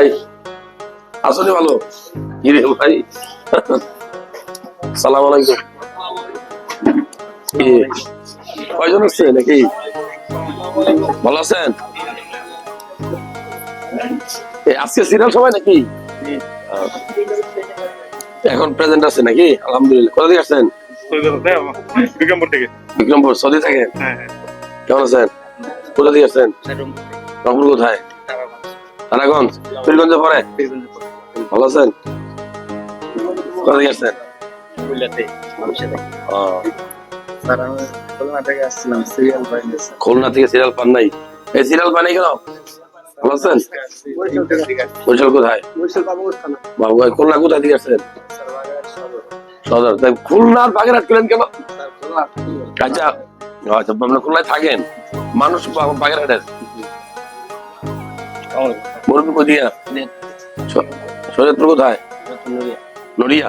এই আসলে ভালো। কি রে ভাই? সালাম আলাইকুম। কি? কয়জন আসছে নাকি? ভালো আছেন? আজকে সিরিয়াল সবাই নাকি? এখন প্রেজেন্ট আছে নাকি? আলহামদুলিল্লাহ। কোথা থেকে আসছেন? বিক্রমপুর থেকে। বিক্রমপুর সৌদি হ্যাঁ। কেমন আছেন? কোথা থেকে আসছেন? রংপুর কোথায়? তারাগঞ্জ পীরগঞ্জে পরে ভালো আছেন? কোথা থেকে আসছেন? ও, খুলনা থেকে সিরিয়াল পান নাই? এই সিরিয়াল পান কেন? ভালো আছেন? বরিশাল কোথায়? বাবু খুলনা কোথায় থেকে আসছেন? সদর। তাই খুলনার বাগেরহাট গেলেন কেন? আচ্ছা। আচ্ছা খুলনায় থাকেন। মানুষ বা- বাগেরহাটের। মুরব্বী কোথিয়া শরীয়তপুর কোথায়? নড়িয়া।